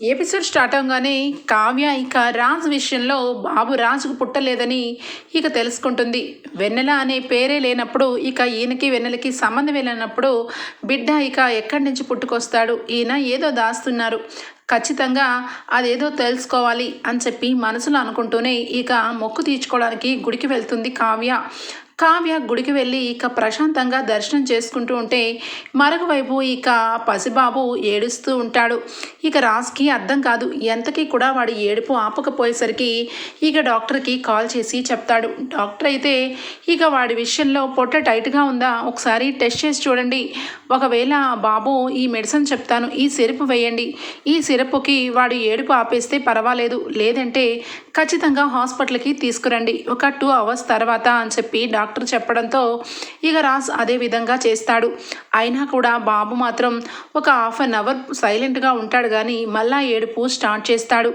Episode start అవగానే కావ్య ఇక రాజ్ విషయంలో బాబు రాజుకు పుట్టలేదని ఇక తెలుసుకుంటుంది. వెన్నెల అనే పేరే లేనప్పుడు ఇక ఈయనకి వెన్నెలకి సంబంధం లేనప్పుడు బిడ్డ ఇక ఎక్కడి నుంచి పుట్టుకొస్తాడు? ఈయన ఏదో దాస్తున్నారు. ఖచ్చితంగా అదేదో తెలుసుకోవాలి అని చెప్పి మనసులో అనుకుంటూనే ఇక మొక్కు తీర్చుకోవడానికి గుడికి వెళ్తుంది కావ్య. కావ్య గుడికి వెళ్ళి ఇక ప్రశాంతంగా దర్శనం చేసుకుంటూ ఉంటే మరొక వైపు ఇక పసిబాబు ఏడుస్తూ ఉంటాడు. ఇక రాజ్కి అర్థం కాదు ఎంతకీ కూడా వాడు ఏడుపు ఆపకపోయేసరికి ఇక డాక్టర్కి కాల్ చేసి చెప్తాడు. డాక్టర్ అయితే ఇక వాడి విషయంలో పొట్ట టైట్గా ఉందా? ఒకసారి టెస్ట్ చేసి చూడండి. ఒకవేళ బాబు ఈ మెడిసిన్ చెప్తాను ఈ సిరప్ వేయండి. ఈ సిరప్కి వాడు ఏడుపు ఆపేస్తే పర్వాలేదు లేదంటే ఖచ్చితంగా హాస్పిటల్కి తీసుకురండి. ఒక టూ అవర్స్ తర్వాత అని చెప్పి డాక్టర్ డాక్టర్ చెప్పడంతో ఇక రాజ్ అదే విధంగా చేస్తాడు. అయినా కూడా బాబు మాత్రం ఒక హాఫ్ అన్ అవర్ సైలెంట్గా ఉంటాడు కానీ మళ్ళా ఏడుపు స్టార్ట్ చేస్తాడు.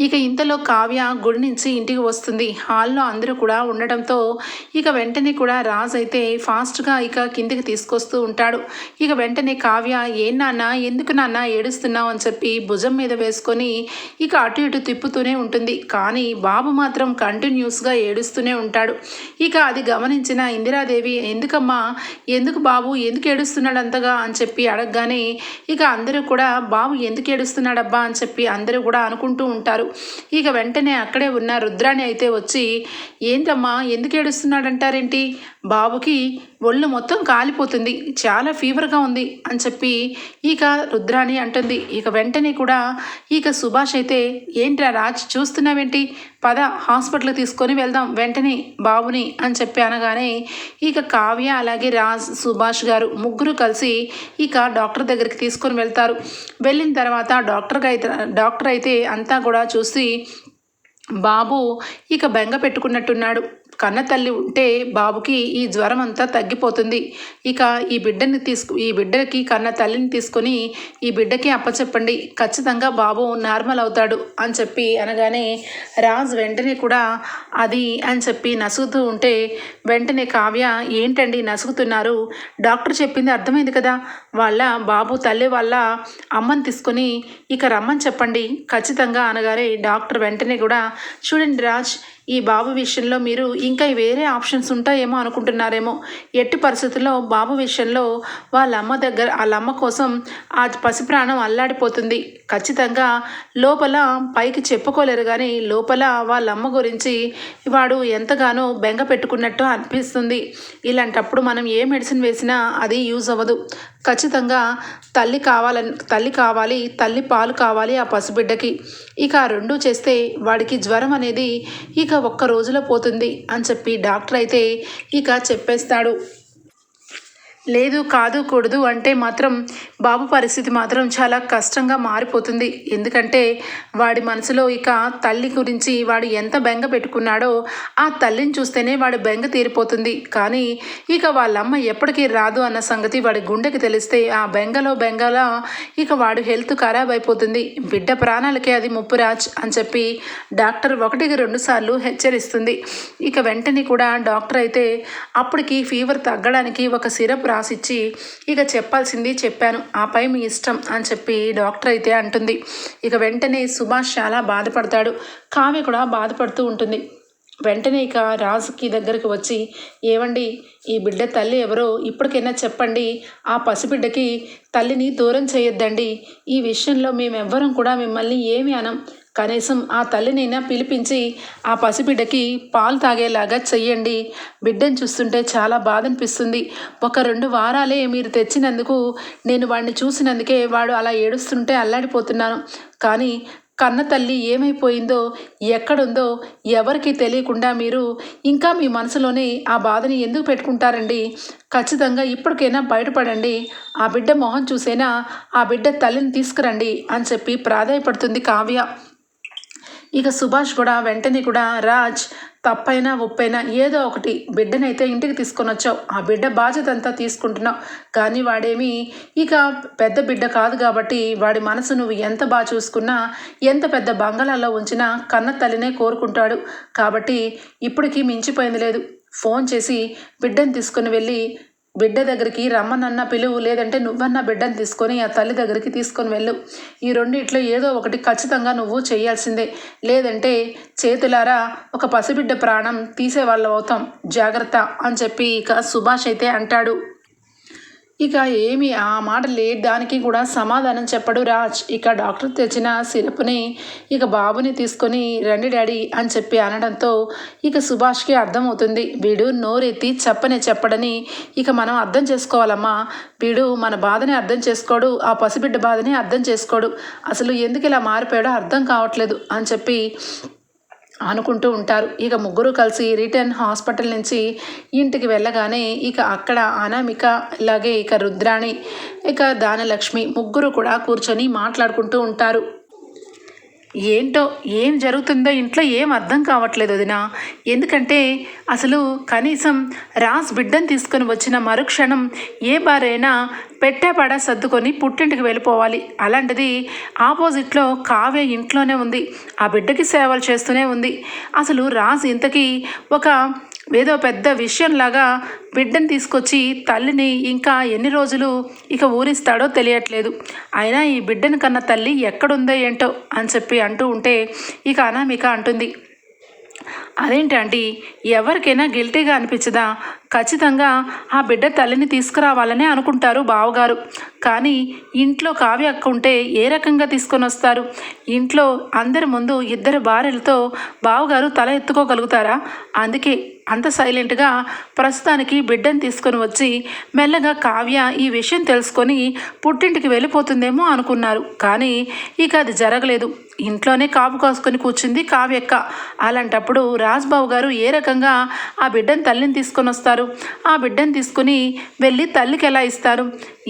ఇక ఇంతలో కావ్య గుడి నుంచి ఇంటికి వస్తుంది. హాల్లో అందరూ కూడా ఉండటంతో ఇక వెంటనే కూడా రాజ్ అయితే ఫాస్ట్గా ఇక కిందికి తీసుకొస్తూ ఉంటాడు. ఇక వెంటనే కావ్య ఏం నాన్న ఎందుకు నాన్న ఏడుస్తున్నావు? అని చెప్పి భుజం మీద వేసుకొని ఇక అటు ఇటు తిప్పుతూనే ఉంటుంది. కానీ బాబు మాత్రం కంటిన్యూస్గా ఏడుస్తూనే ఉంటాడు. ఇక అది గమనించిన ఇందిరాదేవి ఎందుకమ్మా ఎందుకు బాబు ఎందుకు ఏడుస్తున్నాడు అంతగా అని చెప్పి అడగగానే ఇక అందరూ కూడా బాబు ఎందుకు ఏడుస్తున్నాడబ్బా? అని చెప్పి అందరూ కూడా అనుకుంటూ ఉంటారు. ఇక వెంటనే అక్కడే ఉన్న రుద్రాణి అయితే వచ్చి ఏంటమ్మా ఎందుకు ఏడుస్తున్నాడంటారేంటి? బాబుకి ఒళ్ళు మొత్తం కాలిపోతుంది. చాలా ఫీవర్గా ఉంది అని చెప్పి ఇక రుద్రాణి అంటుంది. ఇక వెంటనే కూడా ఇక సుభాష్ అయితే ఏంట్రా రాజ్ చూస్తున్నావేంటి? పద హాస్పిటల్ తీసుకొని వెళ్దాం వెంటనే బాబుని అని చెప్పి అనగానే ఇక కావ్య అలాగే రాజ్ సుభాష్ గారు ముగ్గురు కలిసి ఇక డాక్టర్ దగ్గరికి తీసుకొని వెళ్తారు. వెళ్ళిన తర్వాత డాక్టర్గా అయితే డాక్టర్ అయితే అంతా కూడా చూసి బాబు ఇక బెంగ పెట్టుకున్నట్టున్నాడు. కన్న తల్లి ఉంటే బాబుకి ఈ జ్వరం అంతా తగ్గిపోతుంది. ఇక ఈ బిడ్డని తీసుకు ఈ బిడ్డకి కన్న తల్లిని తీసుకొని ఈ బిడ్డకి అప్పచెప్పండి. ఖచ్చితంగా బాబు నార్మల్ అవుతాడు అని చెప్పి అనగానే రాజ్ వెంటనే కూడా అది అని చెప్పి నసుగుతూ ఉంటే వెంటనే కావ్య ఏంటండి నసుగుతున్నారు? డాక్టర్ చెప్పింది అర్థమైంది కదా. వాళ్ళ బాబు తల్లి వాళ్ళ అమ్మని తీసుకొని ఇక రమ్మని చెప్పండి. ఖచ్చితంగా అనగానే డాక్టర్ వెంటనే కూడా చూడండి రాజ్ ఈ బాబు విషయంలో మీరు ఇంకా వేరే ఆప్షన్స్ ఉంటాయేమో అనుకుంటున్నారేమో. ఎట్టి పరిస్థితుల్లో బాబు విషయంలో వాళ్ళ అమ్మ దగ్గర వాళ్ళ అమ్మ కోసం ఆ పసిప్రాణం అల్లాడిపోతుంది. ఖచ్చితంగా లోపల పైకి చెప్పుకోలేరు కానీ లోపల వాళ్ళ అమ్మ గురించి వాడు ఎంతగానో బెంగ పెట్టుకున్నట్టు అనిపిస్తుంది. ఇలాంటప్పుడు మనం ఏ మెడిసిన్ వేసినా అది యూజ్ అవ్వదు. ఖచ్చితంగా తల్లి కావాలని తల్లి కావాలి తల్లి పాలు కావాలి ఆ పసిబిడ్డకి. ఇక ఆ రెండు చేస్తే వాడికి జ్వరం అనేది ఇక ఒక్క రోజులో పోతుంది అని చెప్పి డాక్టర్ అయితే ఇక చెప్పేస్తాడు. లేదు కాదు కూడదు అంటే మాత్రం బాబు పరిస్థితి మాత్రం చాలా కష్టంగా మారిపోతుంది. ఎందుకంటే వాడి మనసులో ఇక తల్లి గురించి వాడు ఎంత బెంగ పెట్టుకున్నాడో ఆ తల్లిని చూస్తేనే వాడి బెంగ తీరిపోతుంది. కానీ ఇక వాళ్ళమ్మ ఎప్పటికీ రాదు అన్న సంగతి వాడి గుండెకి తెలిస్తే ఆ బెంగలో బెంగలా ఇక వాడు హెల్త్ ఖరాబ్ అయిపోతుంది. బిడ్డ ప్రాణాలకే అది ముప్పురాజ్ అని చెప్పి డాక్టర్ ఒకటికి రెండు సార్లు హెచ్చరిస్తుంది. ఇక వెంటనే కూడా డాక్టర్ అయితే అప్పటికి ఫీవర్ తగ్గడానికి ఒక సిరప్ రాసిచ్చి ఇక చెప్పాల్సింది చెప్పాను ఆపై మీ ఇష్టం అని చెప్పి డాక్టర్ అయితే అంటుంది. ఇక వెంటనే సుభాష్ చాలా బాధపడతాడు. కావ్య కూడా బాధపడుతూ ఉంటుంది. వెంటనే ఇక రాజుకి దగ్గరికి వచ్చి ఏవండి ఈ బిడ్డ తల్లి ఎవరో? ఇప్పటికైనా చెప్పండి. ఆ పసిబిడ్డకి తల్లిని దూరం చేయొద్దండి. ఈ విషయంలో మేమెవ్వరం కూడా మిమ్మల్ని ఏమి అనం. కనీసం ఆ తల్లినైనా పిలిపించి ఆ పసిబిడ్డకి పాలు తాగేలాగా చెయ్యండి. బిడ్డను చూస్తుంటే చాలా బాధ అనిపిస్తుంది ఒక రెండు వారాలే మీరు తెచ్చినందుకు నేను వాడిని చూసినందుకే వాడు అలా ఏడుస్తుంటే అల్లాడిపోతున్నాను. కానీ కన్న తల్లి ఏమైపోయిందో ఎక్కడుందో ఎవరికి తెలియకుండా మీరు ఇంకా మీ మనసులోనే ఆ బాధని ఎందుకు పెట్టుకుంటారండి? ఖచ్చితంగా ఇప్పటికైనా బయటపడండి. ఆ బిడ్డ మొహం చూసేనా ఆ బిడ్డ తల్లిని తీసుకురండి అని చెప్పి ప్రాధాయపడుతుంది కావ్య. ఇక సుభాష్ కూడా వెంటనే కూడా రాజ్ తప్పైనా ఉప్పైనా ఏదో ఒకటి బిడ్డనైతే ఇంటికి తీసుకొని వచ్చావు. ఆ బిడ్డ బాధ్యత అంతా తీసుకుంటున్నావు. కానీ వాడేమి ఇక పెద్ద బిడ్డ కాదు కాబట్టి వాడి మనసు నువ్వు ఎంత బాగా చూసుకున్నా ఎంత పెద్ద బంగళాల్లో ఉంచినా కన్న తల్లినే కోరుకుంటాడు. కాబట్టి ఇప్పటికీ మించిపోయింది లేదు. ఫోన్ చేసి బిడ్డను తీసుకుని వెళ్ళి బిడ్డ దగ్గరికి రమ్మనన్న పిలువు లేదంటే నువ్వన్న బిడ్డను తీసుకొని ఆ తల్లి దగ్గరికి తీసుకొని వెళ్ళు. ఈ రెండిట్లో ఏదో ఒకటి ఖచ్చితంగా నువ్వు చేయాల్సిందే. లేదంటే చేతులారా ఒక పసిబిడ్డ ప్రాణం తీసేవాళ్ళు అవుతాం. జాగ్రత్త అని చెప్పి ఇక సుభాష్ అయితే అంటాడు. ఇక ఏమి ఆ మాట దానికి కూడా సమాధానం చెప్పడు రాజ్. ఇక డాక్టర్ తెచ్చిన సిరప్ని ఇక బాబుని తీసుకొని రండి డాడీ అని చెప్పి అనడంతో ఇక సుభాష్కి అర్థమవుతుంది. వీడు నోరెత్తి చెప్పనే చెప్పడని ఇక మనం అర్థం చేసుకోవాలమ్మా. వీడు మన బాధని అర్థం చేసుకోడు ఆ పసిబిడ్డ బాధని అర్థం చేసుకోడు. అసలు ఎందుకు ఇలా మారిపోయాడో అర్థం కావట్లేదు అని చెప్పి అనుకుంటూ ఉంటారు. ఇక ముగ్గురు కలిసి రిటర్న్ హాస్పిటల్ నుంచి ఇంటికి వెళ్ళగానే ఇక అక్కడ అనామిక ఇలాగే ఇక రుద్రాణి ఇక దానలక్ష్మి ముగ్గురు కూడా కూర్చొని మాట్లాడుకుంటూ ఉంటారు. ఏంటో ఏం జరుగుతుందో ఇంట్లో ఏం అర్థం కావట్లేదు వదిన. ఎందుకంటే అసలు కనీసం రాస్ బిడ్డను తీసుకొని వచ్చిన మరుక్షణం ఏ బారైనా పెట్టేపాడ సర్దుకొని పుట్టింటికి వెళ్ళిపోవాలి. అలాంటిది ఆపోజిట్లో కావ్య ఇంట్లోనే ఉంది. ఆ బిడ్డకి సేవలు చేస్తూనే ఉంది. అసలు రాజ్ ఇంతకీ ఒక ఏదో పెద్ద విషయంలాగా బిడ్డను తీసుకొచ్చి తల్లిని ఇంకా ఎన్ని రోజులు ఇక ఊరిస్తాడో తెలియట్లేదు. అయినా ఈ బిడ్డను కన్న తల్లి ఎక్కడుందో ఏంటో అని చెప్పి అంటూ ఉంటే ఇక అనామిక అంటుంది. అదేంటండి ఎవరికైనా గిల్టీగా అనిపించదా? ఖచ్చితంగా ఆ బిడ్డ తల్లిని తీసుకురావాలని అనుకుంటారు బావగారు. కానీ ఇంట్లో కావ్య అక్క ఉంటే ఏ రకంగా తీసుకొని వస్తారు? ఇంట్లో అందరి ముందు ఇద్దరు భార్యలతో బావగారు తల ఎత్తుకోగలుగుతారా? అందుకే అంత సైలెంట్గా ప్రస్తుతానికి బిడ్డను తీసుకొని వచ్చి మెల్లగా కావ్య ఈ విషయం తెలుసుకొని పుట్టింటికి వెళ్ళిపోతుందేమో అనుకున్నారు. కానీ ఇక అది జరగలేదు. ఇంట్లోనే కాపు కాసుకొని కూర్చుంది కావ్యక్క. అలాంటప్పుడు రాజ్బాబు గారు ఏ రకంగా ఆ బిడ్డను తల్లిని తీసుకొని వస్తారు? ఆ బిడ్డను తీసుకుని వెళ్ళి తల్లికి ఎలా ఇస్తారు?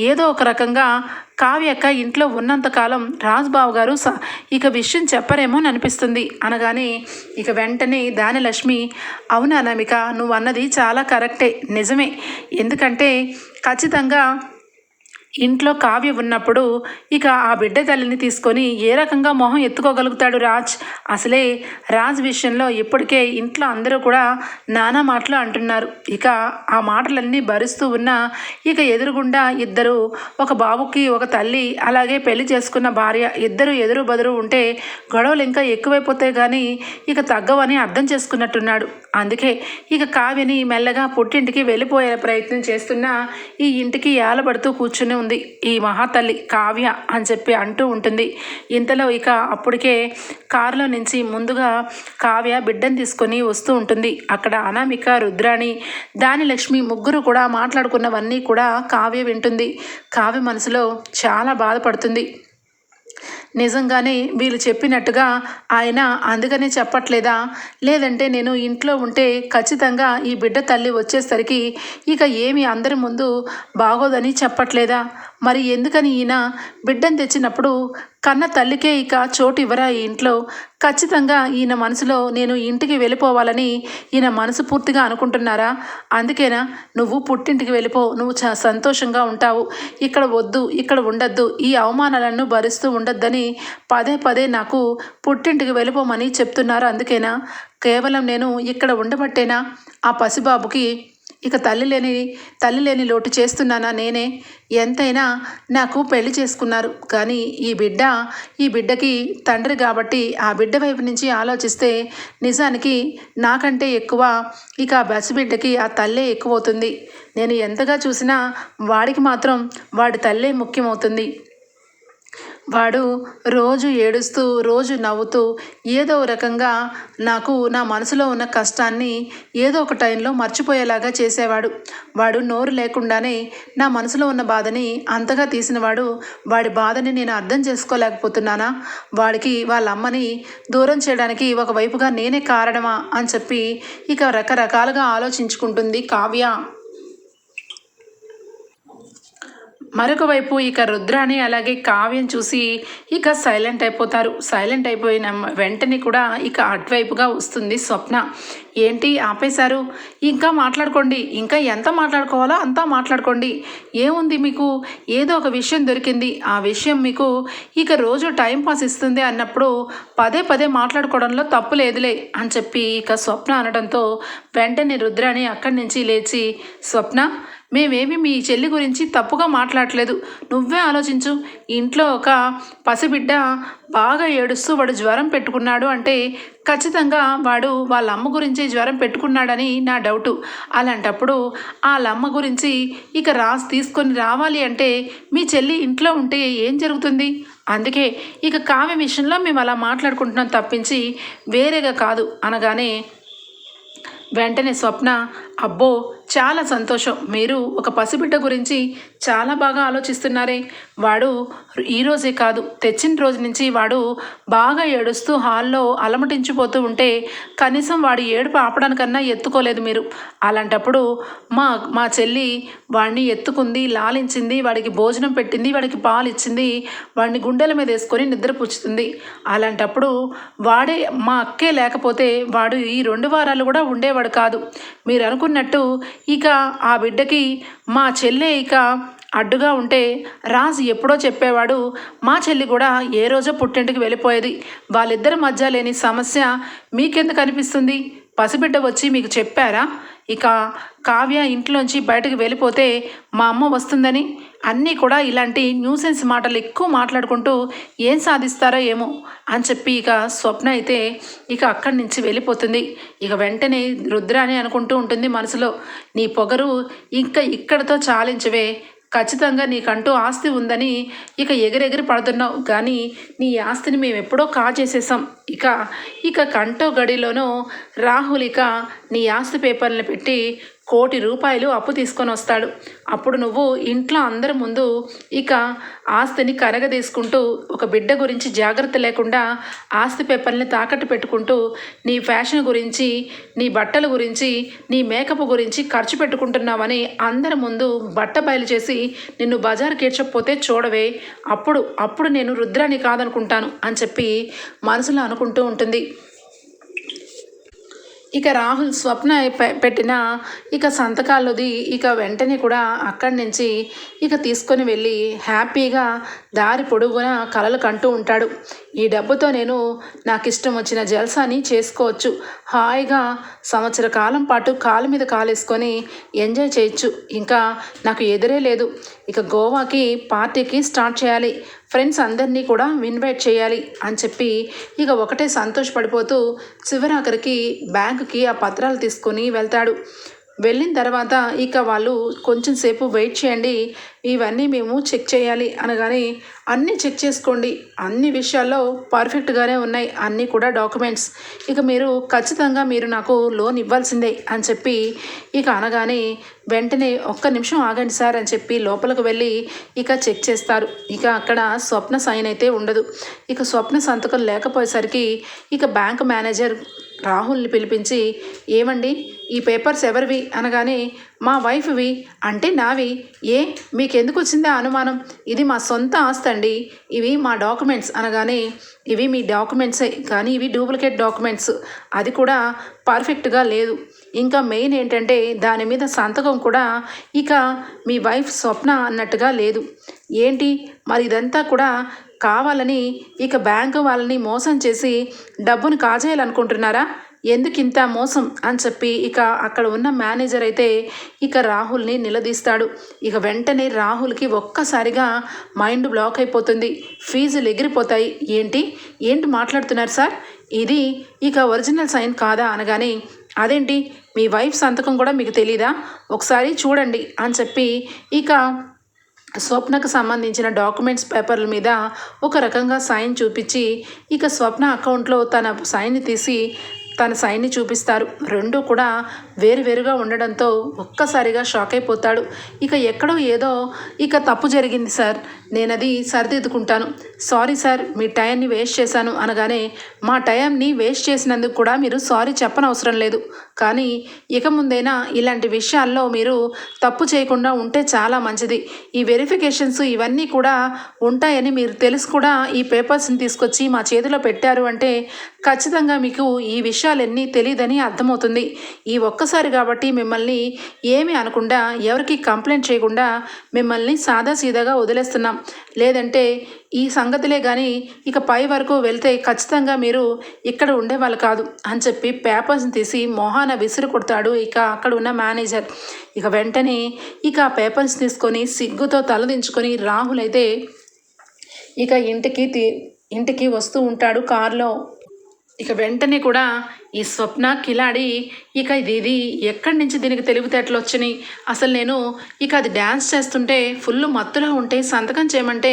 ఏదో ఒక రకంగా కావ్యక్క ఇంట్లో ఉన్నంతకాలం రాజ్బాబు గారు స ఇక విషయం చెప్పరేమో అని అనిపిస్తుంది. అనగానే ఇక వెంటనే దానిలక్ష్మి అవునా అనామిక నువ్వు అన్నది చాలా కరెక్టే నిజమే. ఎందుకంటే ఖచ్చితంగా ఇంట్లో కావ్య ఉన్నప్పుడు ఇక ఆ బిడ్డ తల్లిని తీసుకొని ఏ రకంగా మొహం ఎత్తుకోగలుగుతాడు రాజ్? అసలే రాజ్ విషయంలో ఇప్పటికే ఇంట్లో అందరూ కూడా నానా మాటలు అంటున్నారు. ఇక ఆ మాటలన్నీ భరిస్తూ ఉన్న ఇక ఎదురుగుండా ఇద్దరు ఒక బాబుకి ఒక తల్లి అలాగే పెళ్ళి చేసుకున్న భార్య ఇద్దరు ఎదురు బదురు ఉంటే గొడవలు ఇంకా ఎక్కువైపోతాయి కానీ ఇక తగ్గవని అర్థం చేసుకున్నట్టున్నాడు. అందుకే ఇక కావ్యని మెల్లగా పుట్టింటికి వెళ్ళిపోయే ప్రయత్నం చేస్తున్నా ఈ ఇంటికి ఏలబడుతూ కూర్చుని ఉంది. ఈ మహాతల్లి కావ్య అని చెప్పి అంటూ ఉంటుంది. ఇంతలో ఇక అప్పటికే కారులో నుంచి ముందుగా కావ్య బిడ్డను తీసుకొని వస్తూ ఉంటుంది. అక్కడ అనామిక రుద్రాణి దానిలక్ష్మి ముగ్గురు కూడా మాట్లాడుకున్నవన్నీ కూడా కావ్య వింటుంది. కావ్య మనసులో చాలా బాధపడుతుంది. నిజంగానే వీళ్ళు చెప్పినట్టుగా ఆయన అందుకనే చెప్పట్లేదా? లేదంటే నేను ఇంట్లో ఉంటే ఖచ్చితంగా ఈ బిడ్డ తల్లి వచ్చేసరికి ఇక ఏమి అందరి ముందు బాగోదని చెప్పట్లేదా? మరి ఎందుకని ఈయన బిడ్డను తెచ్చినప్పుడు కన్న తల్లికే ఇక చోటు ఇవ్వరా ఈ ఇంట్లో? ఖచ్చితంగా ఈయన మనసులో నేను ఇంటికి వెళ్ళిపోవాలని ఈయన మనసు పూర్తిగా అనుకుంటున్నారా? అందుకేనా? నువ్వు పుట్టింటికి వెళ్ళిపో నువ్వు చా సంతోషంగా ఉంటావు. ఇక్కడ వద్దు ఇక్కడ ఉండద్దు ఈ అవమానాలను భరిస్తూ ఉండొద్దని పదే పదే నాకు పుట్టింటికి వెళ్ళిపోమని చెప్తున్నారు. అందుకేనా? కేవలం నేను ఇక్కడ ఉండబట్టేనా? ఆ పసిబాబుకి ఇక తల్లి లేని తల్లి లేని లోటు చేస్తున్నానా నేనే? ఎంతైనా నాకు పెళ్ళి చేసుకున్నారు. కానీ ఈ బిడ్డ ఈ బిడ్డకి తండ్రి కాబట్టి ఆ బిడ్డ వైపు నుంచి ఆలోచిస్తే నిజానికి నాకంటే ఎక్కువ ఇక ఆ బసిబిడ్డకి ఆ తల్లే ఎక్కువ అవుతుంది నేను ఎంతగా చూసినా వాడికి మాత్రం వాడి తల్లే ముఖ్యమవుతుంది. వాడు రోజు ఏడుస్తూ రోజు నవ్వుతూ ఏదో రకంగా నాకు నా మనసులో ఉన్న కష్టాన్ని ఏదో ఒక టైంలో మర్చిపోయేలాగా చేసేవాడు. వాడు నోరు లేకుండానే నా మనసులో ఉన్న బాధని అంతగా తీసినవాడు వాడి బాధని నేను అర్థం చేసుకోలేకపోతున్నానా? వాడికి వాళ్ళ అమ్మని దూరం చేయడానికి ఒకవైపుగా నేనే కారణమా అని చెప్పి ఇక రకరకాలుగా ఆలోచించుకుంటుంది కావ్య. మరొక వైపు ఇక రుద్రాని అలాగే కావ్యం చూసి ఇక సైలెంట్ అయిపోతారు. సైలెంట్ అయిపోయిన వెంటనే కూడా ఇక అటువైపుగా వస్తుంది స్వప్న. ఏంటి ఆపేశారు? ఇంకా మాట్లాడుకోండి. ఇంకా ఎంత మాట్లాడుకోవాలో అంతా మాట్లాడుకోండి. ఏముంది మీకు? ఏదో ఒక విషయం దొరికింది. ఆ విషయం మీకు ఇక రోజు టైం పాస్ ఇస్తుంది అన్నప్పుడు పదే పదే మాట్లాడుకోవడంలో తప్పు లేదులే అని చెప్పి ఇక స్వప్న అనడంతో వెంటనే రుద్రాని అక్కడి నుంచి లేచి స్వప్న మేమేమి మీ చెల్లి గురించి తప్పుగా మాట్లాడలేదు. నువ్వే ఆలోచించు. ఇంట్లో ఒక పసిబిడ్డ బాగా ఏడుస్తూ వాడు జ్వరం పెట్టుకున్నాడు అంటే ఖచ్చితంగా వాడు వాళ్ళ అమ్మ గురించి జ్వరం పెట్టుకున్నాడని నా డౌటు. అలాంటప్పుడు వాళ్ళ అమ్మ గురించి ఇక రాసి తీసుకొని రావాలి అంటే మీ చెల్లి ఇంట్లో ఉంటే ఏం జరుగుతుంది? అందుకే ఇక కావ్య విషయంలో మేము అలా మాట్లాడుకుంటున్నాం తప్పించి వేరేగా కాదు అనగానే వెంటనే స్వప్న అబ్బో చాలా సంతోషం. మీరు ఒక పసిబిడ్డ గురించి చాలా బాగా ఆలోచిస్తున్నారే. వాడు ఈరోజే కాదు తెచ్చిన రోజు నుంచి వాడు బాగా ఏడుస్తూ హాల్లో అలమటించిపోతూ ఉంటే కనీసం వాడు ఏడుపు ఆపడానికన్నా ఎత్తుకోలేదు మీరు. అలాంటప్పుడు మా మా చెల్లి వాడిని ఎత్తుకుంది లాలించింది వాడికి భోజనం పెట్టింది వాడికి పాలు ఇచ్చింది వాడిని గుండెల మీద వేసుకొని నిద్రపుచ్చుతుంది అలాంటప్పుడు వాడే మా అక్కే లేకపోతే వాడు ఈ రెండు వారాలు కూడా ఉండేవాడు కాదు. మీరు అనుకున్నట్టు ఇక ఆ బిడ్డకి మా చెల్లె ఇక అడ్డుగా ఉంటే రాజు ఎప్పుడో చెప్పేవాడు మా చెల్లి కూడా ఏ రోజో పుట్టింటికి వెళ్ళిపోయేది. వాళ్ళిద్దరి మధ్య లేని సమస్య మీకెందుకు అనిపిస్తుంది? పసిబిడ్డ వచ్చి మీకు చెప్పారా? ఇక కావ్య ఇంట్లోంచి బయటకు వెళ్ళిపోతే మా అమ్మ వస్తుందని అన్నీ కూడా ఇలాంటి న్యూసెన్స్ మాటలు ఎక్కువ మాట్లాడుకుంటూ ఏం సాధిస్తారో ఏమో అని చెప్పి ఇక స్వప్న అయితే ఇక అక్కడి నుంచి వెళ్ళిపోతుంది. ఇక వెంటనే రుద్ర అని అనుకుంటూ ఉంటుంది మనసులో నీ పొగరు ఇంకా ఇక్కడతో చాలించవే. ఖచ్చితంగా నీకంటూ ఆస్తి ఉందని ఇక ఎగిరెగిరి పడుతున్నావు. కానీ నీ ఆస్తిని మేము ఎప్పుడో కాజేసేసాం ఇక ఇక కంటో గడిలోనూ రాహుల్ ఇక నీ ఆస్తి పేపర్లను పెట్టి కోటి రూపాయలు అప్పు తీసుకొని వస్తాడు. అప్పుడు నువ్వు ఇంట్లో అందరి ముందు ఇక ఆస్తిని కరగదీసుకుంటూ ఒక బిడ్డ గురించి జాగ్రత్త లేకుండా ఆస్తి పేపర్ని తాకట్టు పెట్టుకుంటూ నీ ఫ్యాషన్ గురించి నీ బట్టల గురించి నీ మేకప్ గురించి ఖర్చు పెట్టుకుంటున్నావని అందరి ముందు బట్ట బయలు చేసి నిన్ను బజార్ కేడ్చకపోతే చూడవే. అప్పుడు అప్పుడు నేను రుద్రాన్ని కాదనుకుంటాను అని చెప్పి మనసులో అనుకుంటూ ఉంటుంది. ఇక రాహుల్ స్వప్న పెట్టిన ఇక సంతకాలది ఇక వెంటనే కూడా అక్కడి నుంచి ఇక తీసుకొని వెళ్ళి హ్యాపీగా దారి పొడుగున కలలు కంటూ ఉంటాడు. ఈ డబ్బుతో నేను నాకు ఇష్టం వచ్చిన జల్సాని చేసుకోవచ్చు. హాయిగా సంవత్సర కాలం పాటు కాలు మీద కాలేసుకొని ఎంజాయ్ చేయొచ్చు. ఇంకా నాకు ఎదురే లేదు. ఇక గోవాకి పార్టీకి స్టార్ట్ చేయాలి. ఫ్రెండ్స్ అందరినీ కూడా ఇన్వైట్ చేయాలి అని చెప్పి ఇక ఒకటే సంతోషపడిపోతూ చివరాఖరికి బ్యాంకుకి ఆ పత్రాలు తీసుకొని వెళ్తాడు. వెళ్ళిన తర్వాత ఇక వాళ్ళు కొంచెం సేపు వెయిట్ చేయండి ఇవన్నీ మేము చెక్ చేయాలి అనగానే అన్నీ చెక్ చేసుకోండి. అన్ని విషయాల్లో పర్ఫెక్ట్గానే ఉన్నాయి అన్నీ కూడా డాక్యుమెంట్స్ ఇక మీరు ఖచ్చితంగా మీరు నాకు లోన్ ఇవ్వాల్సిందే అని చెప్పి ఇక అనగానే వెంటనే ఒక్క నిమిషం ఆగండి సార్ అని చెప్పి లోపలికి వెళ్ళి ఇక చెక్ చేస్తారు. ఇక అక్కడ స్వప్న సైన్ అయితే ఉండదు. ఇక స్వప్న సంతకం లేకపోయేసరికి ఇక బ్యాంక్ మేనేజర్ రాహుల్ని పిలిపించి ఏమండి ఈ పేపర్స్ ఎవరివి అనగానే మా వైఫ్వి అంటే నావి. ఏ మీకెందుకు వచ్చిందా అనుమానం? ఇది మా సొంత ఆస్తి అండి ఇవి మా డాక్యుమెంట్స్ అనగానే ఇవి మీ డాక్యుమెంట్సే కానీ ఇవి డూప్లికేట్ డాక్యుమెంట్స్. అది కూడా పర్ఫెక్ట్గా లేదు. ఇంకా మెయిన్ ఏంటంటే దాని మీద సంతకం కూడా ఇక మీ వైఫ్ స్వప్న అన్నట్టుగా లేదు. ఏంటి? మరి ఇదంతా కూడా కావాలని ఇక బ్యాంకు వాళ్ళని మోసం చేసి డబ్బును కాజేయాలనుకుంటున్నారా? ఎందుకు ఇంత మోసం అని చెప్పి ఇక అక్కడ ఉన్న మేనేజర్ అయితే ఇక రాహుల్ని నిలదీస్తాడు. ఇక వెంటనే రాహుల్కి ఒక్కసారిగా మైండ్ బ్లాక్ అయిపోతుంది. ఫీజులు ఎగిరిపోతాయి. ఏంటి? ఏంటి మాట్లాడుతున్నారు సార్? ఇది ఇక ఒరిజినల్ సైన్ కాదా అనగానే అదేంటి? మీ వైఫ్ సంతకం కూడా మీకు తెలీదా? ఒకసారి చూడండి అని చెప్పి ఇక స్వప్నకు సంబంధించిన డాక్యుమెంట్స్ పేపర్ల మీద ఒక రకంగా సైన్ చూపించి ఇక స్వప్న అకౌంట్లో తన సైన్ తీసి తన సైన్ని చూపిస్తారు. రెండు కూడా వేరువేరుగా ఉండడంతో ఒక్కసారిగా షాక్ అయిపోతాడు. ఇక ఎక్కడో ఏదో ఇక తప్పు జరిగింది సార్. నేను అది సరిదిద్దుకుంటాను. సారీ సార్ మీ టైంని వేస్ట్ చేశాను అనగానే మా టైంని వేస్ట్ చేసినందుకు కూడా మీరు సారీ చెప్పనవసరం లేదు. కానీ ఇక ముందైనా ఇలాంటి విషయాల్లో మీరు తప్పు చేయకుండా ఉంటే చాలా మంచిది. ఈ వెరిఫికేషన్స్ ఇవన్నీ కూడా ఉంటాయని మీరు తెలుసు కూడా ఈ పేపర్స్ని తీసుకొచ్చి మా చేతిలో పెట్టారు అంటే ఖచ్చితంగా మీకు ఈ విషయాలన్నీ తెలియదని అర్థమవుతుంది. ఈ ఒక్కసారి కాబట్టి మిమ్మల్ని ఏమి అనకుండా ఎవరికి కంప్లైంట్ చేయకుండా మిమ్మల్ని సాదాసీదాగా వదిలేస్తున్నాం. లేదంటే ఈ సంగతులే కానీ ఇక పై వరకు వెళ్తే ఖచ్చితంగా మీరు ఇక్కడ ఉండేవాళ్ళు కాదు అని చెప్పి పేపర్స్ని తీసి మొహాన విసిరి కొడతాడు ఇక అక్కడ ఉన్న మేనేజర్ ఇక వెంటనే ఇక ఆ పేపర్స్ తీసుకొని సిగ్గుతో తలదించుకొని రాహుల్ అయితే ఇక ఇంటికి తీ ఇంటికి వస్తూ ఉంటాడు కారులో ఇక వెంటనే కూడా ఈ స్వప్న కిలాడి ఇక ఇది ఇది ఎక్కడి నుంచి దీనికి తెలివితేటలు వచ్చినాయి? అసలు నేను ఇక అది డ్యాన్స్ చేస్తుంటే ఫుల్ మత్తులో ఉంటే సంతకం చేయమంటే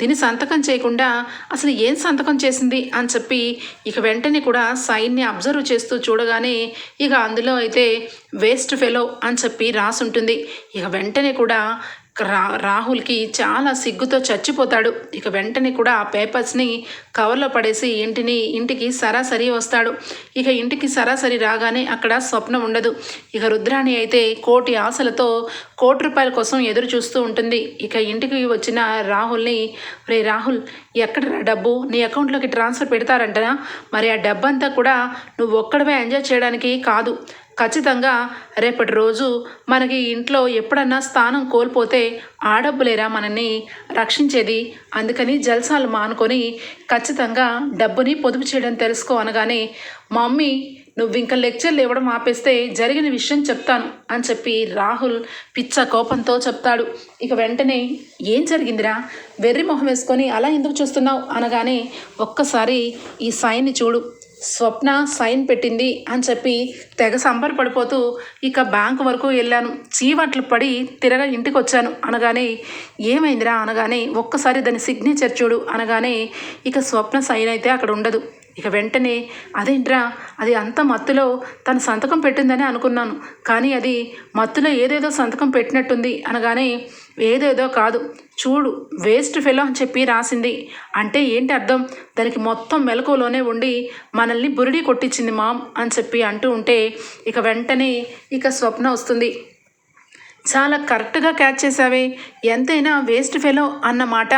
దీని సంతకం చేయకుండా అసలు ఏం సంతకం చేసింది అని చెప్పి ఇక వెంటనే కూడా సైన్ని అబ్జర్వ్ చేస్తూ చూడగానే ఇక అందులో అయితే వేస్ట్ ఫెలో అని చెప్పి రాసుంటుంది. ఇక వెంటనే కూడా రా రాహుల్కి చాలా సిగ్గుతో చచ్చిపోతాడు. ఇక వెంటనే కూడా ఆ పేపర్స్ని కవర్లో పడేసి ఇంటిని ఇంటికి సరాసరి వస్తాడు. ఇక ఇంటికి సరాసరి రాగానే అక్కడ స్వప్నం ఉండదు. ఇక రుద్రాణి అయితే కోటి ఆశలతో కోటి రూపాయల కోసం ఎదురు చూస్తూ ఉంటుంది. ఇక ఇంటికి వచ్చిన రాహుల్ని రే రాహుల్ ఎక్కడ డబ్బు? నీ అకౌంట్లోకి ట్రాన్స్ఫర్ పెడతారంటనా? మరి ఆ డబ్బంతా కూడా నువ్వు ఒక్కడవే ఎంజాయ్ చేయడానికి కాదు. ఖచ్చితంగా రేపటి రోజు మనకి ఇంట్లో ఎప్పుడన్నా స్థానం కోల్పోతే ఆడబ్బులేరా డబ్బులేరా మనల్ని రక్షించేది? అందుకని జల్సాలు మానుకొని ఖచ్చితంగా డబ్బుని పొదుపు చేయడం తెలుసుకో అనగానే మమ్మీ నువ్వు ఇంకా లెక్చర్లు ఇవ్వడం ఆపేస్తే జరిగిన విషయం చెప్తాను అని చెప్పి రాహుల్ పిచ్చ కోపంతో చెప్తాడు. ఇక వెంటనే ఏం జరిగిందిరా? వెర్రి మొహం వేసుకొని అలా ఎందుకు చూస్తున్నావు? అనగానే ఒక్కసారి ఈ సైన్ని చూడు. స్వప్న సైన్ పెట్టింది అని చెప్పి తెగ సంబరపడిపోతూ ఇక బ్యాంక్ వరకు వెళ్ళాను. చీవట్లు పడి తిరగ ఇంటికి వచ్చాను అనగానే ఏమైందిరా అనగానే ఒక్కసారి దాని సిగ్నేచర్ చూడు అనగానే ఇక స్వప్న సైన్ అయితే అక్కడ ఉండదు. ఇక వెంటనే అదేంట్రా అది అంత మత్తులో తన సంతకం పెట్టిందని అనుకున్నాను. కానీ అది మత్తులో ఏదేదో సంతకం పెట్టినట్టుంది అనగానే ఏదేదో కాదు. చూడు వేస్ట్ ఫెలో అని చెప్పి రాసింది. అంటే ఏంటి అర్థం? దానికి మొత్తం మెలకువలోనే ఉండి మనల్ని బురిడి కొట్టించింది మామ్ అని చెప్పి అంటూ ఉంటే ఇక వెంటనే ఇక స్వప్న వస్తుంది. చాలా కరెక్ట్గా క్యాచ్ చేసావే ఎంతైనా వేస్ట్ ఫెలో అన్న మాట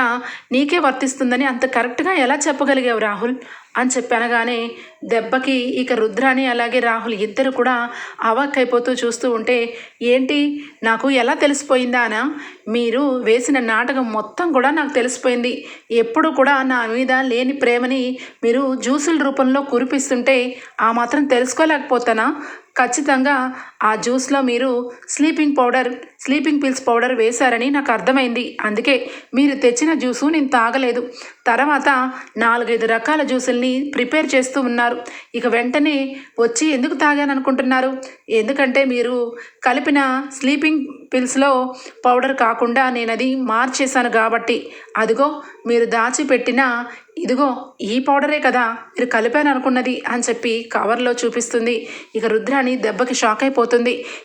నీకే వర్తిస్తుందని అంత కరెక్ట్గా ఎలా చెప్పగలిగావు రాహుల్? అని చెప్పి అనగానే దెబ్బకి ఇక రుద్రాని అలాగే రాహుల్ ఇద్దరు కూడా అవాక్కైపోతూ చూస్తూ ఉంటే ఏంటి? నాకు ఎలా తెలిసిపోయిందా అనా? మీరు వేసిన నాటకం మొత్తం కూడా నాకు తెలిసిపోయింది. ఎప్పుడు కూడా నా మీద లేని ప్రేమని మీరు జ్యూసుల రూపంలో కురిపిస్తుంటే ఆ మాత్రం తెలుసుకోలేకపోతానా? ఖచ్చితంగా ఆ జ్యూస్లో మీరు sleeping powder sleeping pills powder వేశారని నాకు అర్థమైంది. అందుకే మీరు తెచ్చిన జ్యూసు నేను తాగలేదు. తర్వాత నాలుగైదు రకాల జ్యూసుల్ని ప్రిపేర్ చేస్తూ ఉన్నారు. ఇక వెంటనే వచ్చి ఎందుకు తాగాను అనుకుంటున్నారు ఎందుకంటే మీరు కలిపిన స్లీపింగ్ పిల్స్లో పౌడర్ కాకుండా నేను అది మార్చేశాను కాబట్టి. అదిగో మీరు దాచిపెట్టిన ఇదిగో ఈ పౌడరే కదా మీరు కలిపాను అనుకున్నది అని చెప్పి కవర్లో చూపిస్తుంది. ఇక రుద్రాణి దెబ్బకి షాక్ అయిపోతుంది.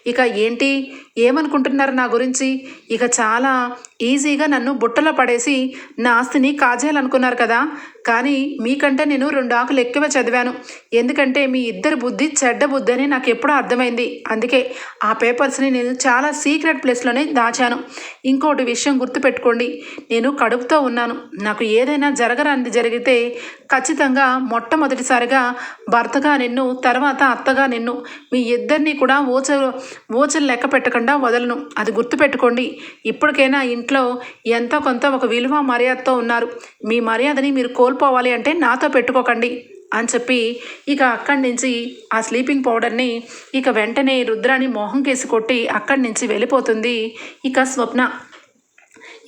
ఇక ఏంటి? ఏమనుకుంటున్నారు నా గురించి? ఇక చాలా ఈజీగా నన్ను బుట్టలో పడేసి నా ఆస్తిని కాజేయాలనుకున్నారు కదా. కానీ మీకంటే నేను రెండు ఆకులు ఎక్కువ చదివాను. ఎందుకంటే మీ ఇద్దరు బుద్ధి చెడ్డ బుద్ధి అని నాకు ఎప్పుడో అర్థమైంది. అందుకే ఆ పేపర్స్ని నేను చాలా సీక్రెట్ ప్లేస్లోనే దాచాను. ఇంకోటి విషయం గుర్తుపెట్టుకోండి. నేను కడుపుతో ఉన్నాను. నాకు ఏదైనా జరగరానిది జరిగితే ఖచ్చితంగా మొట్టమొదటిసారిగా భర్తగా నిన్ను తర్వాత అత్తగా నిన్ను మీ ఇద్దరిని కూడా ఓచ ఓచలు లెక్క పెట్టకుండా వదలను. అది గుర్తుపెట్టుకోండి. ఇప్పటికైనా ఇంట్లో ఎంతో కొంత ఒక విలువ మర్యాదతో ఉన్నారు. మీ మర్యాదని మీరు కోల్పోవాలి అంటే నాతో పెట్టుకోకండి అని చెప్పి ఇక అక్కడి నుంచి ఆ స్లీపింగ్ పౌడర్ని ఇక వెంటనే రుద్రాని మొహం కేసి కొట్టి అక్కడి నుంచి వెళ్ళిపోతుంది ఇక స్వప్న.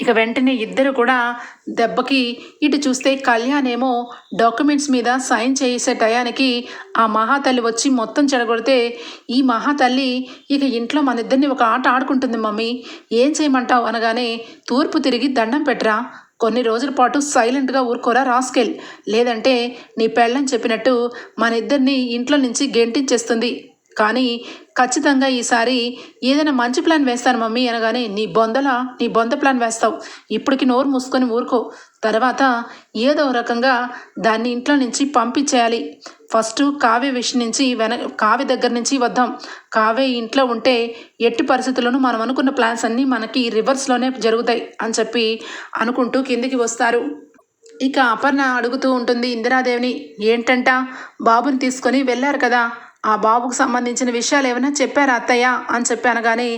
ఇక వెంటనే ఇద్దరు కూడా దెబ్బకి ఇటు చూస్తే కళ్యాణ్ ఏమో డాక్యుమెంట్స్ మీద సైన్ చేసే టయానికి ఆ మహాతల్లి వచ్చి మొత్తం చెడగొడితే ఈ మహాతల్లి ఇక ఇంట్లో మన ఇద్దరిని ఒక ఆట ఆడుకుంటుంది మమ్మీ. ఏం చేయమంటావు అనగానే తూర్పు తిరిగి దండం పెట్టరా. కొన్ని రోజుల పాటు సైలెంట్గా ఊరుకోరా రాస్కెల్. లేదంటే నీ పెళ్ళని చెప్పినట్టు మన ఇద్దరిని ఇంట్లో నుంచి గెంటించేస్తుంది. కానీ ఖచ్చితంగా ఈసారి ఏదైనా మంచి ప్లాన్ వేస్తాను మమ్మీ అనగానే నీ బొందల నీ బొంద ప్లాన్ వేస్తావు. ఇప్పటికి నోరు మూసుకొని ఊరుకో. తర్వాత ఏదో రకంగా దాన్ని ఇంట్లో నుంచి పంపించేయాలి. ఫస్ట్ కావ్య విషయం నుంచి వెన కావ్య దగ్గర నుంచి వద్దాం. కావ్య ఇంట్లో ఉంటే ఎట్టి పరిస్థితుల్లోనూ మనం అనుకున్న ప్లాన్స్ అన్నీ మనకి రివర్స్లోనే జరుగుతాయి అని చెప్పి అనుకుంటూ కిందికి వస్తారు. ఇక అపర్ణ అడుగుతూ ఉంటుంది ఇందిరాదేవిని ఏంటంట? బాబుని తీసుకొని వెళ్ళారు కదా. ఆ బాబుకు సంబంధించిన విషయాలు ఏమైనా చెప్పారా అత్తయ్య? అని చెప్పాను కానీ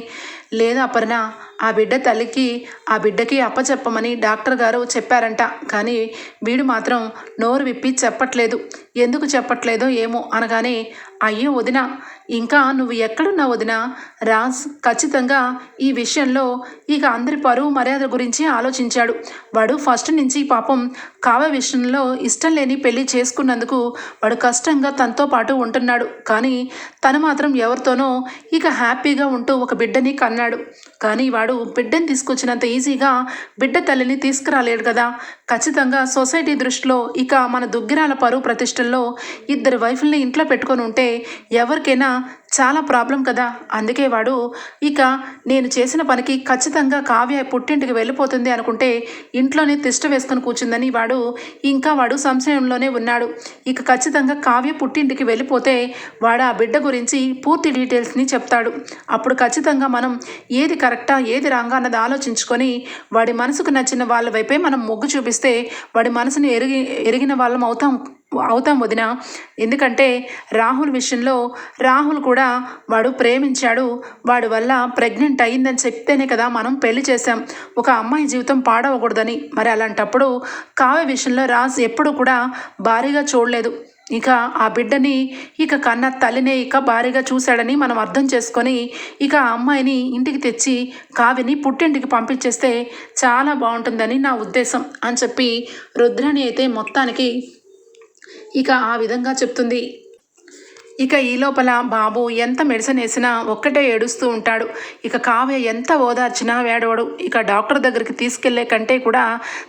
లేదు అపర్ణ ఆ బిడ్డ తల్లికి ఆ బిడ్డకి అప్పచెప్పమని డాక్టర్ గారు చెప్పారంట. కానీ వీడు మాత్రం నోరు విప్పి చెప్పట్లేదు. ఎందుకు చెప్పట్లేదో ఏమో అనగానే అయ్యో వదిన ఇంకా నువ్వు ఎక్కడున్నా వదిన? రాజ్ ఖచ్చితంగా ఈ విషయంలో ఇక అందరి పరువు మర్యాద గురించి ఆలోచించాడు. వాడు ఫస్ట్ నుంచి పాపం కావ్య విషయంలో ఇష్టం లేని పెళ్ళి చేసుకున్నందుకు వాడు కష్టంగా తనతో పాటు ఉంటున్నాడు. కానీ తను మాత్రం ఎవరితోనో ఇక హ్యాపీగా ఉంటూ ఒక బిడ్డని కన్నాడు. కానీ వాడు బిడ్డని తీసుకొచ్చినంత ఈజీగా బిడ్డ తల్లిని తీసుకురాలేడు కదా. ఖచ్చితంగా సొసైటీ దృష్టిలో ఇక మన దుగ్గిరాల పరువు ప్రతిష్ట ప్రతిష్టల్లో ఇద్దరు వైఫుల్ని ఇంట్లో పెట్టుకొని ఉంటే ఎవరికైనా చాలా ప్రాబ్లం కదా? అందుకే వాడు ఇక నేను చేసిన పనికి ఖచ్చితంగా కావ్య పుట్టింటికి వెళ్ళిపోతుంది అనుకుంటే ఇంట్లోనే తిష్ట వేసుకొని కూర్చుందని వాడు ఇంకా వాడు సంశయంలోనే ఉన్నాడు. ఇక ఖచ్చితంగా కావ్య పుట్టింటికి వెళ్ళిపోతే వాడు ఆ బిడ్డ గురించి పూర్తి డీటెయిల్స్ని చెప్తాడు. అప్పుడు ఖచ్చితంగా మనం ఏది కరెక్టా ఏది రాంగా అన్నది ఆలోచించుకొని వాడి మనసుకు నచ్చిన వాళ్ళ వైపే మనం మొగ్గు చూపిస్తే వాడి మనసుని ఎరిగి ఎరిగిన వాళ్ళం అవుతాం. అవుతాం వదిన. ఎందుకంటే రాహుల్ విషయంలో రాహుల్ కూడా వాడు ప్రేమించాడు. వాడి వల్ల ప్రెగ్నెంట్ అయ్యిందని చెప్తేనే కదా మనం పెళ్ళి చేశాం. ఒక అమ్మాయి జీవితం పాడవకూడదని. మరి అలాంటప్పుడు కావ్య విషయంలో రాజ్ ఎప్పుడు కూడా భారీగా చూడలేదు. ఇక ఆ బిడ్డని ఇక కన్న తల్లినే ఇక భారీగా చూశాడని మనం అర్థం చేసుకొని ఇక ఆ అమ్మాయిని ఇంటికి తెచ్చి కావ్యని పుట్టింటికి పంపించేస్తే చాలా బాగుంటుందని నా ఉద్దేశం అని చెప్పి రుద్రని అయితే మొత్తానికి ఇక ఆ విధంగా చెప్తుంది. ఇక ఈ లోపల బాబు ఎంత మెడిసిన్ వేసినా ఒక్కటే ఏడుస్తూ ఉంటాడు. ఇక కావ్య ఎంత ఓదార్చినా వేడవడు. ఇక డాక్టర్ దగ్గరికి తీసుకెళ్ళే కంటే కూడా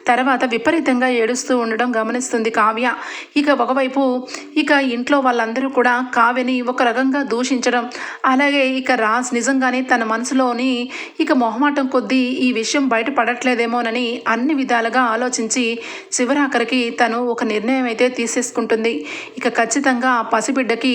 తర్వాత విపరీతంగా ఏడుస్తూ ఉండడం గమనిస్తుంది కావ్య. ఇక ఒకవైపు ఇక ఇంట్లో వాళ్ళందరూ కూడా కావ్యని ఒక రకంగా దూషించడం. అలాగే ఇక రాజ్ నిజంగానే తన మనసులోని ఇక మొహమాటం కొద్దీ ఈ విషయం బయటపడట్లేదేమోనని అన్ని విధాలుగా ఆలోచించి చివరాఖరికి తను ఒక నిర్ణయం అయితే తీసేసుకుంటుంది. ఇక ఖచ్చితంగా ఆ పసిబిడ్డకి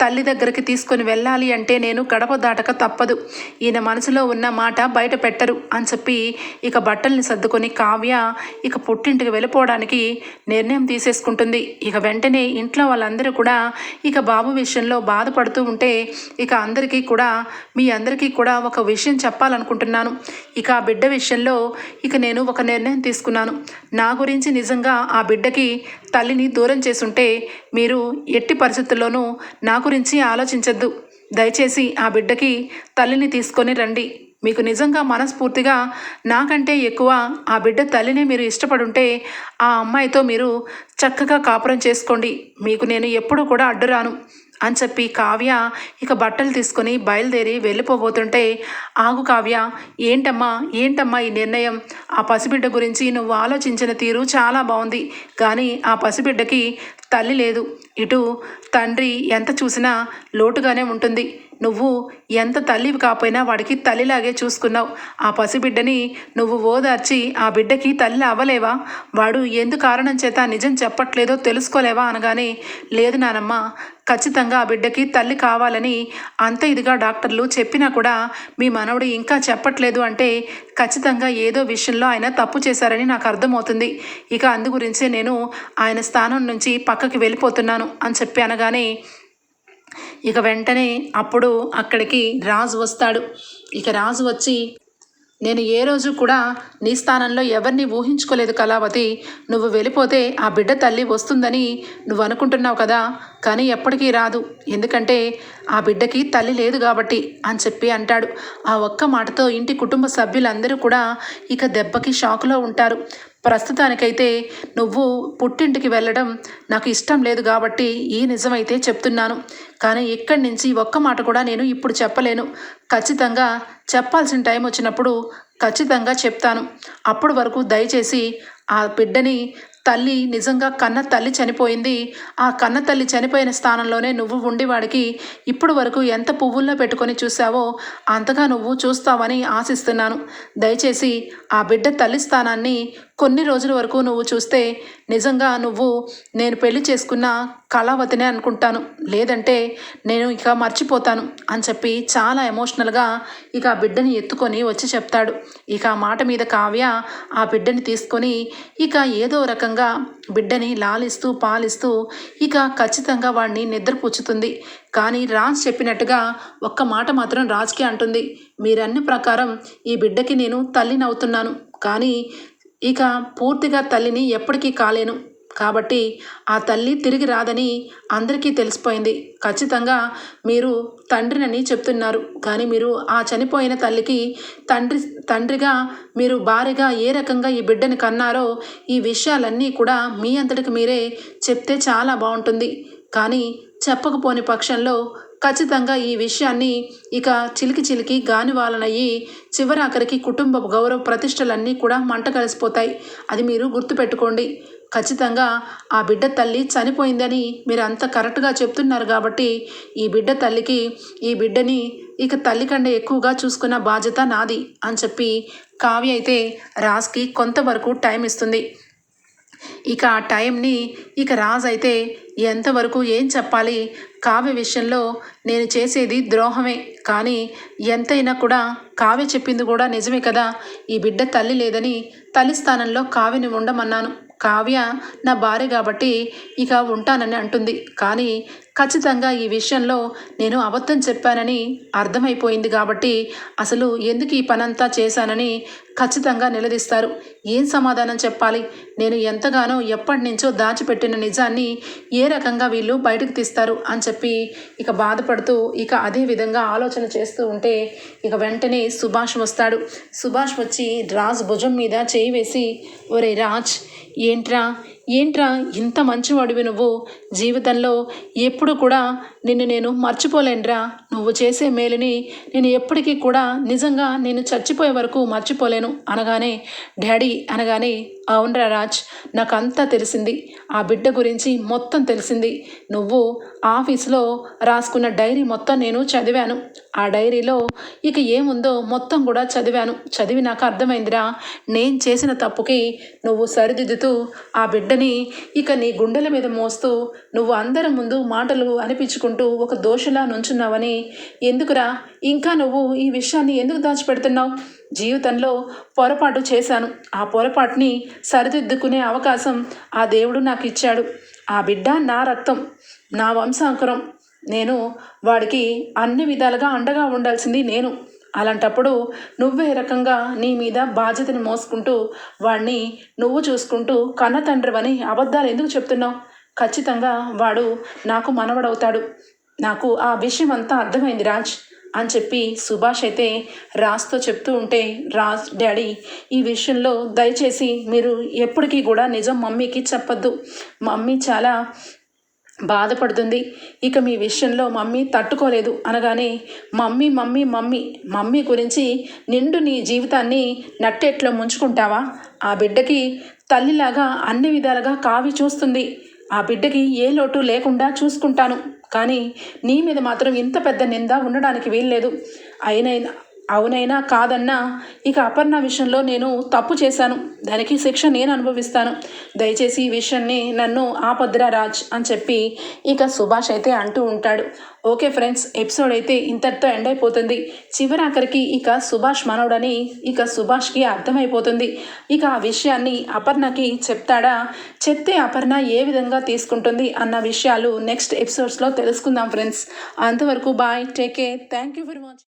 తల్లి దగ్గరికి తీసుకొని వెళ్ళాలి అంటే నేను గడప దాటక తప్పదు. ఈయన మనసులో ఉన్న మాట బయట పెట్టరు అని చెప్పి ఇక బట్టల్ని సర్దుకొని కావ్య ఇక పుట్టింటికి వెళ్ళిపోవడానికి నిర్ణయం తీసేసుకుంటుంది. ఇక వెంటనే ఇంట్లో వాళ్ళందరూ కూడా ఇక బాబు విషయంలో బాధపడుతూ ఉంటే ఇక అందరికీ కూడా మీ అందరికీ కూడా ఒక విషయం చెప్పాలనుకుంటున్నాను. ఇక ఆ బిడ్డ విషయంలో ఇక నేను ఒక నిర్ణయం తీసుకున్నాను. నా గురించి నిజంగా ఆ బిడ్డకి తల్లిని దూరం చేసుంటే మీరు ఎట్టి పరిస్థితుల్లోనూ నాకు గురించి ఆలోచించద్దు. దయచేసి ఆ బిడ్డకి తల్లిని తీసుకొని రండి. మీకు నిజంగా మనస్ఫూర్తిగా నాకంటే ఎక్కువ ఆ బిడ్డ తల్లినే మీరు ఇష్టపడుంటే ఆ అమ్మాయితో మీరు చక్కగా కాపురం చేసుకోండి. మీకు నేను ఎప్పుడూ కూడా అడ్డురాను. అని చెప్పి కావ్య ఇక బట్టలు తీసుకొని బయలుదేరి వెళ్ళిపోబోతుంటే ఆగు కావ్య ఏంటమ్మా ఏంటమ్మా ఈ నిర్ణయం? ఆ పసిబిడ్డ గురించి నువ్వు ఆలోచించిన తీరు చాలా బాగుంది కానీ ఆ పసిబిడ్డకి తల్లి లేదు. ఇటు తండ్రి ఎంత చూసినా లోటుగానే ఉంటుంది. నువ్వు ఎంత తల్లివి కాపోయినా వాడికి తల్లిలాగే చూసుకున్నావు. ఆ పసిబిడ్డని నువ్వు ఓదార్చి ఆ బిడ్డకి తల్లి అవ్వలేవా? వాడు ఎందు కారణం చేత నిజం చెప్పట్లేదో తెలుసుకోలేవా అనగానే లేదు నానమ్మ ఖచ్చితంగా ఆ బిడ్డకి తల్లి కావాలని అంత ఇదిగా డాక్టర్లు చెప్పినా కూడా మీ మనవడు ఇంకా చెప్పట్లేదు అంటే ఖచ్చితంగా ఏదో విషయంలో ఆయన తప్పు చేశారని నాకు అర్థమవుతుంది. ఇక అందు గురించే నేను ఆయన స్థానం నుంచి పక్కకి వెళ్ళిపోతున్నాను అని చెప్పి అనగానే ఇక వెంటనే అప్పుడు అక్కడికి రాజు వస్తాడు. ఇక రాజు వచ్చి నేను ఏ రోజు కూడా నీ స్థానంలో ఎవరిని ఊహించుకోలేదు కళావతి. నువ్వు వెళ్ళిపోతే ఆ బిడ్డ తల్లి వస్తుందని నువ్వు అనుకుంటున్నావు కదా. కానీ ఎప్పటికీ రాదు. ఎందుకంటే ఆ బిడ్డకి తల్లి లేదు కాబట్టి అని చెప్పి అంటాడు. ఆ ఒక్క మాటతో ఇంటి కుటుంబ సభ్యులందరూ కూడా ఇక దెబ్బకి షాకులో ఉంటారు. ప్రస్తుతానికైతే నువ్వు పుట్టింటికి వెళ్ళడం నాకు ఇష్టం లేదు కాబట్టి ఈ నిజమైతే చెప్తున్నాను. కానీ ఇక్కడి నుంచి ఒక్క మాట కూడా నేను ఇప్పుడు చెప్పలేను. ఖచ్చితంగా చెప్పాల్సిన టైం వచ్చినప్పుడు ఖచ్చితంగా చెప్తాను. అప్పటి వరకు దయచేసి ఆ బిడ్డని తల్లి నిజంగా కన్న తల్లి చనిపోయింది. ఆ కన్న తల్లి చనిపోయిన స్థానంలోనే నువ్వు ఉండి వాడికి ఇప్పుడు వరకు ఎంత పువ్వుల్లో పెట్టుకొని చూసావో అంతగా నువ్వు చూస్తావని ఆశిస్తున్నాను. దయచేసి ఆ బిడ్డ తల్లి స్థానాన్ని కొన్ని రోజుల వరకు నువ్వు చూస్తే నిజంగా నువ్వు నేను పెళ్ళి చేసుకున్న కళావతినే అనుకుంటాను. లేదంటే నేను ఇక మర్చిపోతాను అని చెప్పి చాలా ఎమోషనల్గా ఇక ఆ బిడ్డని ఎత్తుకొని వచ్చి చెప్తాడు. ఇక ఆ మాట మీద కావ్య ఆ బిడ్డని తీసుకొని ఇక ఏదో రకంగా బిడ్డని లాలిస్తూ పాలిస్తూ ఇక ఖచ్చితంగా వాడిని నిద్రపుచ్చుతుంది. కానీ రాజ్ చెప్పినట్టుగా ఒక్క మాట మాత్రం రాజ్కి అంటుంది. మీరన్ని ప్రకారం ఈ బిడ్డకి నేను తల్లినవుతున్నాను కానీ ఇక పూర్తిగా తల్లిని ఎప్పటికీ కాలేను. కాబట్టి ఆ తల్లి తిరిగి రాదని అందరికీ తెలిసిపోయింది. ఖచ్చితంగా మీరు తండ్రినని చెప్తున్నారు. కానీ మీరు ఆ చనిపోయిన తల్లికి తండ్రి తండ్రిగా మీరు భారీగా ఏ రకంగా ఈ బిడ్డని కన్నారో ఈ విషయాలన్నీ కూడా మీ అంతటికి మీరే చెప్తే చాలా బాగుంటుంది. కానీ చెప్పకపోని పక్షంలో ఖచ్చితంగా ఈ విషయాన్ని ఇక చిలికి చిలికి గానివాలనయ్యి చివరాఖరికి కుటుంబ గౌరవ ప్రతిష్టలన్నీ కూడా మంట కలిసిపోతాయి. అది మీరు గుర్తుపెట్టుకోండి. ఖచ్చితంగా ఆ బిడ్డ తల్లి చనిపోయిందని మీరు అంత కరెక్ట్గా చెప్తున్నారు కాబట్టి ఈ బిడ్డ తల్లికి ఈ బిడ్డని ఇక తల్లి కంటే ఎక్కువగా చూసుకున్న బాధ్యత నాది అని చెప్పి కావ్య అయితే రాజ్కి కొంతవరకు టైం ఇస్తుంది. ఇక ఆ టైంని ఇక రాజ్ అయితే ఎంతవరకు ఏం చెప్పాలి? కావ్య విషయంలో నేను చేసేది ద్రోహమే. కానీ ఎంతైనా కూడా కావ్య చెప్పింది కూడా నిజమే కదా? ఈ బిడ్డ తల్లి లేదని తల్లి స్థానంలో కావ్యని ఉండమన్నాను. కావ్య నా భార్య కాబట్టి ఇక ఉంటానని అంటుంది. కానీ ఖచ్చితంగా ఈ విషయంలో నేను అబద్ధం చెప్పానని అర్థమైపోయింది కాబట్టి అసలు ఎందుకు ఈ పనంతా చేశానని ఖచ్చితంగా నిలదీస్తారు. ఏం సమాధానం చెప్పాలి? నేను ఎంతగానో ఎప్పటి నుంచో దాచిపెట్టిన నిజాన్ని ఏ రకంగా వీళ్ళు బయటకు తీస్తారు? అని చెప్పి ఇక బాధపడుతూ ఇక అదే విధంగా ఆలోచన చేస్తూ ఉంటే ఇక వెంటనే సుభాష్ వస్తాడు. సుభాష్ వచ్చి రాజ్ భుజం మీద చేయి వేసి ఒరే రాజ్ ఏంట్రా? ఏంట్రా ఇంత మంచివాడివి నువ్వు? జీవితంలో ఎప్పుడు కూడా నిన్ను నేను మర్చిపోలేనురా. నువ్వు చేసే మేలుని నేను ఎప్పటికీ కూడా నిజంగా నేను చచ్చిపోయే వరకు మర్చిపోలేను అనగానే డాడీ అనగానే అవునరా రాజ్ నాకు అంతా తెలిసింది. ఆ బిడ్డ గురించి మొత్తం తెలిసింది. నువ్వు ఆఫీస్లో రాసుకున్న డైరీ మొత్తం నేను చదివాను. ఆ డైరీలో ఇక ఏముందో మొత్తం కూడా చదివాను. చదివి నాకు అర్థమైందిరా నేను చేసిన తప్పుకి నువ్వు సరిదిద్దుతూ ఆ బిడ్డ బిడ్డని ఇక నీ గుండెల మీద మోస్తూ నువ్వు అందరి ముందు మాటలు అనిపించుకుంటూ ఒక దోషలా నుంచున్నావని. ఎందుకురా? ఇంకా నువ్వు ఈ విషయాన్ని ఎందుకు దాచిపెడుతున్నావు? జీవితంలో పొరపాటు చేశాను. ఆ పొరపాటుని సరిదిద్దుకునే అవకాశం ఆ దేవుడు నాకు ఇచ్చాడు. ఆ బిడ్డ నా రక్తం నా వంశాంకురం. నేను వాడికి అన్ని విధాలుగా అండగా ఉండాల్సింది నేను. అలాంటప్పుడు నువ్వే రకంగా నీ మీద బాధ్యతని మోసుకుంటూ వాడిని నువ్వు చూసుకుంటూ కన్న తండ్రివని అబద్ధాలు ఎందుకు చెప్తున్నావు? ఖచ్చితంగా వాడు నాకు మనవడవుతాడు. నాకు ఆ విషయం అంతా అర్థమైంది రాజ్ అని చెప్పి సుభాష్ అయితే రాజ్తో చెప్తూ ఉంటే రాజ్ డాడీ ఈ విషయంలో దయచేసి మీరు ఎప్పటికీ కూడా నిజం మమ్మీకి చెప్పొద్దు. మమ్మీ చాలా బాధపడుతుంది. ఇక మీ విషయంలో మమ్మీ తట్టుకోలేదు. అనగానే మమ్మీ మమ్మీ మమ్మీ మమ్మీ గురించి నిండు నీ జీవితాన్ని నట్టేట్లో ముంచుకుంటావా? ఆ బిడ్డకి తల్లిలాగా అన్ని విధాలుగా కావి చూస్తుంది. ఆ బిడ్డకి ఏ లోటు లేకుండా చూసుకుంటాను. కానీ నీ మీద మాత్రం ఇంత పెద్ద నింద ఉండడానికి వీల్లేదు. అయినైనా అవునైనా కాదన్నా ఇక అపర్ణ విషయంలో నేను తప్పు చేశాను. దానికి శిక్ష నేను అనుభవిస్తాను. దయచేసి ఈ విషయాన్ని నన్ను ఆపద్రా రాజ్ అని చెప్పి ఇక సుభాష్ అయితే అంటూ ఉంటాడు. ఓకే ఫ్రెండ్స్ ఎపిసోడ్ అయితే ఇంతటితో ఎండ్ అయిపోతుంది. చివరి ఆఖరికి ఇక సుభాష్ మనోడని ఇక సుభాష్కి అర్థమైపోతుంది. ఇక ఆ విషయాన్ని అపర్ణకి చెప్తాడా? చెప్తే అపర్ణ ఏ విధంగా తీసుకుంటుంది అన్న విషయాలు నెక్స్ట్ ఎపిసోడ్స్లో తెలుసుకుందాం ఫ్రెండ్స్. అంతవరకు bye take care thank you very much